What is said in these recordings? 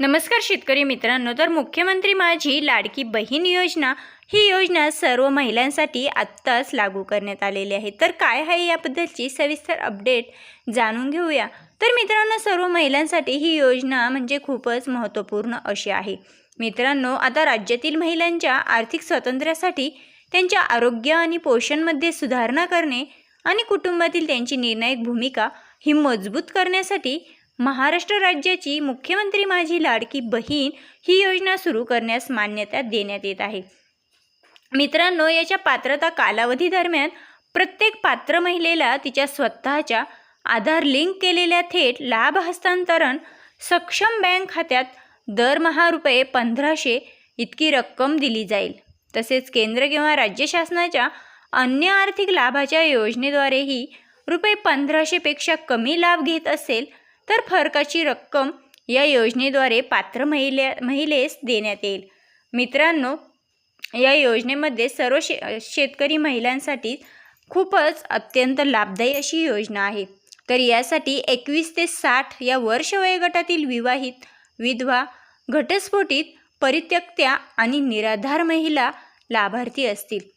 नमस्कार शेतकरी मित्रांनो तर मुख्यमंत्री माझी लाडकी बहीण योजना ही योजना सर्व महिलांसाठी आत्ताच लागू करण्यात आलेली आहे. तर काय आहे याबद्दलची सविस्तर अपडेट जाणून घेऊया. तर मित्रांनो सर्व महिलांसाठी ही योजना म्हणजे खूपच महत्त्वपूर्ण अशी आहे. मित्रांनो आता राज्यातील महिलांच्या आर्थिक स्वातंत्र्यासाठी त्यांच्या आरोग्य आणि पोषणमध्ये सुधारणा करणे आणि कुटुंबातील त्यांची निर्णायक भूमिका ही मजबूत करण्यासाठी महाराष्ट्र राज्याची मुख्यमंत्री माझी लाडकी बहीण ही योजना सुरू करण्यास मान्यता देण्यात येत आहे. मित्रांनो याच्या पात्रता कालावधी दरम्यान प्रत्येक पात्र महिलेला तिच्या स्वतःच्या आधार लिंक केलेल्या थेट लाभ हस्तांतरण सक्षम बँक खात्यात दरमहा रुपये पंधराशे इतकी रक्कम दिली जाईल. तसेच केंद्र किंवा राज्य शासनाच्या अन्य आर्थिक लाभाच्या योजनेद्वारेही रुपये पंधराशेपेक्षा कमी लाभ घेत असेल तर फरकाची रक्कम या योजनेद्वारे पात्र महिला महिलेस देण्यात येईल. मित्रांनो या योजनेमध्ये सर्व शे शेतकरी महिलांसाठी खूपच अत्यंत लाभदायी अशी योजना आहे. तर यासाठी एकवीस ते साठ या वर्ष वयोगटातील विवाहित विधवा घटस्फोटित परित्यक्त्या आणि निराधार महिला लाभार्थी असतील.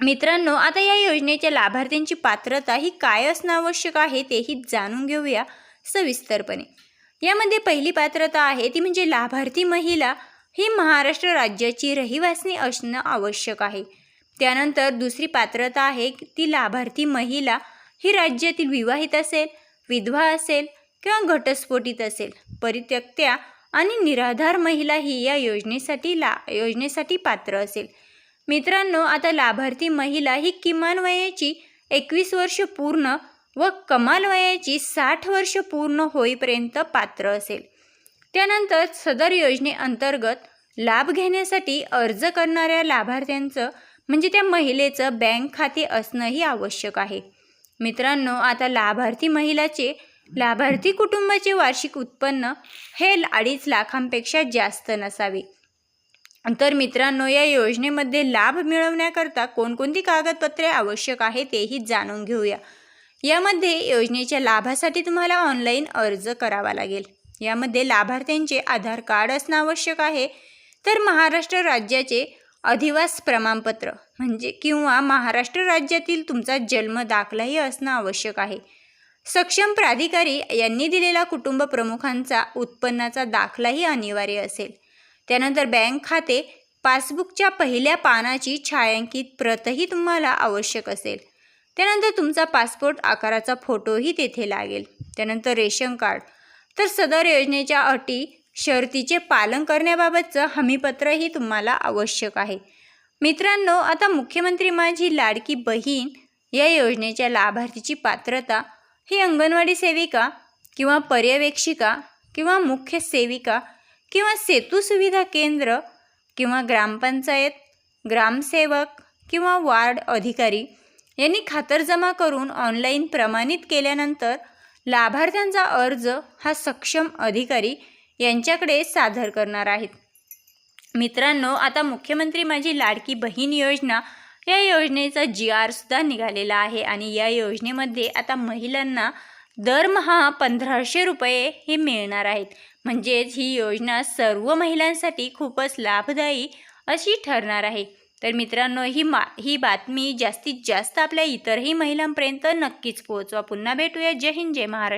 मित्रांनो आता या योजनेच्या लाभार्थ्यांची पात्रता ही काय असणं आवश्यक आहे तेही जाणून घेऊया. सविस्तरपणे. यामध्ये पहिली पात्रता आहे ती म्हणजे लाभार्थी महिला ही महाराष्ट्र राज्याची रहिवासनी असणं आवश्यक आहे. त्यानंतर दुसरी पात्रता आहे ती लाभार्थी महिला ही राज्यातील विवाहित असेल विधवा असेल किंवा घटस्फोटित असेल परित्यक्त्या आणि निराधार महिला ही या योजनेसाठी ला योजनेसाठी पात्र असेल. मित्रांनो आता लाभार्थी महिला ही किमान वयाची एकवीस वर्ष पूर्ण व कमाल वयाची साठ वर्ष पूर्ण होईपर्यंत पात्र असेल. त्यानंतर सदर योजनेअंतर्गत लाभ घेण्यासाठी अर्ज करणाऱ्या लाभार्थ्यांचं म्हणजे त्या महिलेचं बँक खाते असणंही आवश्यक आहे. मित्रांनो आता लाभार्थी महिलाचे लाभार्थी कुटुंबाचे वार्षिक उत्पन्न हे अडीच लाखांपेक्षा जास्त नसावे. तर मित्रांनो या योजनेमध्ये लाभ मिळवण्याकरता कोणकोणती कागदपत्रे आवश्यक आहे तेही जाणून घेऊया. यामध्ये योजनेच्या लाभासाठी तुम्हाला ऑनलाईन अर्ज करावा लागेल. यामध्ये लाभार्थ्यांचे आधार कार्ड असणं आवश्यक आहे. तर महाराष्ट्र राज्याचे अधिवास प्रमाणपत्र म्हणजे किंवा महाराष्ट्र राज्यातील तुमचा जन्म दाखलाही असणं आवश्यक आहे. सक्षम प्राधिकारी यांनी दिलेला कुटुंब प्रमुखांचा उत्पन्नाचा दाखलाही अनिवार्य असेल. त्यानंतर बँक खाते पासबुकच्या पहिल्या पानाची छायांकित प्रतही तुम्हाला आवश्यक असेल. त्यानंतर तुमचा पासपोर्ट आकाराचा फोटोही तेथे लागेल. त्यानंतर रेशन कार्ड. तर सदर योजनेच्या अटी शर्तीचे पालन करण्याबाबतचं हमीपत्रही तुम्हाला आवश्यक आहे. मित्रांनो आता मुख्यमंत्री माझी लाडकी बहीण या योजनेच्या लाभार्थीची पात्रता ही अंगणवाडी सेविका किंवा पर्यवेक्षिका किंवा मुख्य सेविका किंवा सेतू सुविधा केंद्र किंवा ग्रामपंचायत ग्रामसेवक किंवा वार्ड अधिकारी यांनी खातरजमा करून ऑनलाईन प्रमाणित केल्यानंतर लाभार्थ्यांचा अर्ज हा सक्षम अधिकारी यांच्याकडे सादर करणार आहेत. मित्रांनो आता मुख्यमंत्री माझी लाडकी बहीण योजना या योजनेचा जी आरसुद्धा निघालेला आहे आणि या योजनेमध्ये आता महिलांना दरमहा पंधराशे रुपये हे मिळणार आहेत. म्हणजेच ही योजना सर्व महिलांसाठी खूपच लाभदायी अशी ठरणार आहे. तर मित्रांनो ही मा ही बातमी जास्तीत जास्त आपल्या इतरही महिलांपर्यंत नक्कीच पोहोचवा. पुन्हा भेटूया. जय हिंद जय महाराष्ट्र.